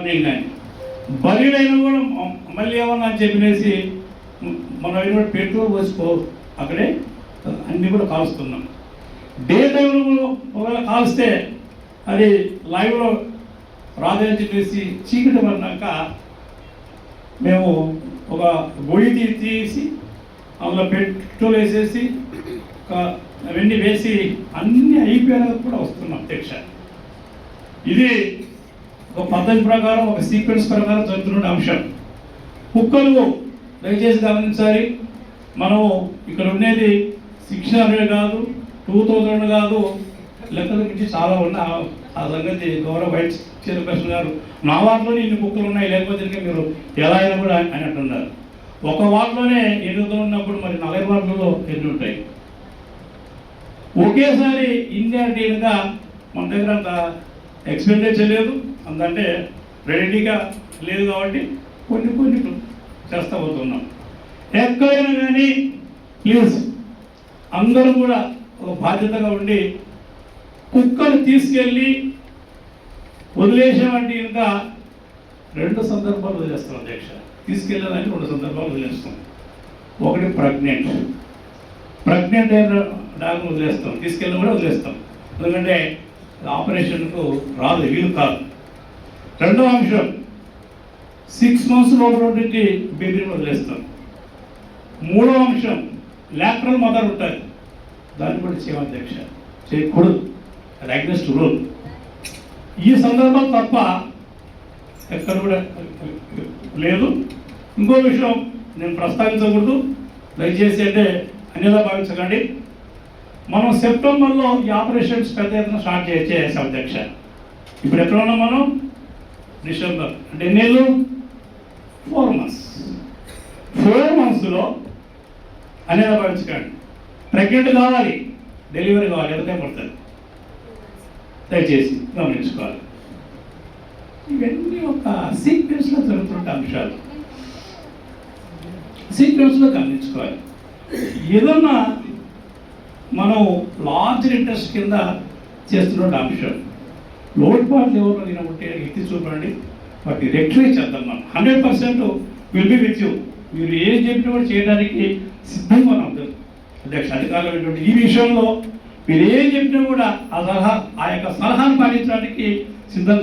కానీ బలిడైనా కూడా మళ్ళీ ఏమన్నా అని చెప్పినేసి మనం కూడా పెట్రోల్ పోసుకో అక్కడే అన్నీ కూడా కాలుస్తున్నాం. డే టైంలో ఒకవేళ కాల్స్తే అది లైవ్లో రాదని చెప్పేసి చీకటి పడినాక మేము ఒక గొయ్యి తీసి అందులో పెట్రోల్ వేసేసి ఒక అవన్నీ వేసి అన్నీ అయిపోయినాక కూడా వస్తున్నాం అధ్యక్ష. ఇది ఒక పద్ధతి ప్రకారం ఒక సీక్వెన్స్ ప్రకారం జరుగుతున్న అంశం. కుక్కలు దయచేసి గమనించాలి. మనం ఇక్కడ ఉండేది సిక్స్ హండ్రెడ్ కాదు టూ థౌజండ్ కాదు. లెక్కల నుంచి చాలా ఉన్న ఆ సంగతి గౌరవ వైస్ చైర్పర్సన్ గారు నా వార్డులోనే ఇన్ని కుక్కలు ఉన్నాయి లేకపోతే ఇంకా మీరు ఎలా అయినా కూడా అని అంటున్నారు ఒక వార్డులోనే ఎనిమిది ఉన్నప్పుడు మరి నలభై వార్డులలో ఎన్ని ఉంటాయి? ఒకేసారి ఇండియా టీమ్గా మన దగ్గర అంత ఎక్స్పెండిచర్ లేదు. అందుకంటే రెడీగా లేదు కాబట్టి కొన్ని కొన్ని చేస్తూ పోతున్నాం. ఎక్కడైనా కానీ ప్లీజ్ అందరూ కూడా ఒక బాధ్యతగా ఉండి కుక్కను తీసుకెళ్ళి వదిలేసామంటే ఇంకా రెండు సందర్భాలు వదిలేస్తాం అధ్యక్ష. తీసుకెళ్ళాలని రెండు సందర్భాలు వదిలేస్తాం. ఒకటి ప్రెగ్నెంట్ ప్రెగ్నెంట్ అయిన డాగ్ను వదిలేస్తాం. తీసుకెళ్ళి కూడా వదిలేస్తాం. ఎందుకంటే ఆపరేషన్కు రాదు వీలు కాదు. రెండో అంశం సిక్స్ మంత్స్ లోపలకి బేబీని వదిలేస్తాం. మూడో అంశం లాటరల్ మదర్ ఉంటుంది. దాన్ని కూడా చేయమధ్యక్ష చేయకూడదు అది అగ్నెస్ట్ రూల్. ఈ సందర్భం తప్ప ఎక్కడ కూడా లేదు. ఇంకో విషయం నేను ప్రస్తావించకూడదు. దయచేసి అంటే అన్యదా భావించకండి. మనం సెప్టెంబర్లో ఈ ఆపరేషన్స్ పెద్ద ఎత్తున స్టార్ట్ చేసేసాం అధ్యక్ష ఇప్పుడు ఎక్కడ ఉన్నాం మనం? డిసెంబర్. అంటే ఎన్ని నెలలు? Four months. ఫోర్ మంత్స్లో అనేది భావించకండి ప్రెగ్నెంట్ కావాలి డెలివరీ కావాలి ఎంత పడుతుంది. దయచేసి గమనించుకోవాలి. ఇవన్నీ ఒక సీక్వెన్స్లో జరుగుతున్న అంశాలు. సీక్వెన్స్లో గమనించుకోవాలి. ఏదన్నా మనం లార్జ్ ఇంట్రెస్ట్ కింద చేస్తున్న అంశం లోటుపాట్లు ఎవరు నేను ఉంటే ఎత్తి చూపండి. వాటిని రెక్టిఫై చేద్దాం మనం. Hundred percent will be with you. మీరు ఏం చెప్పినా కూడా చేయడానికి సిద్ధంగా ఉన్నాం అధ్యక్ష అధికారులు ఈ విషయంలో మీరు ఏం చెప్పినా కూడా ఆ సలహా ఆ యొక్క సలహాను పాటించడానికి సిద్ధంగా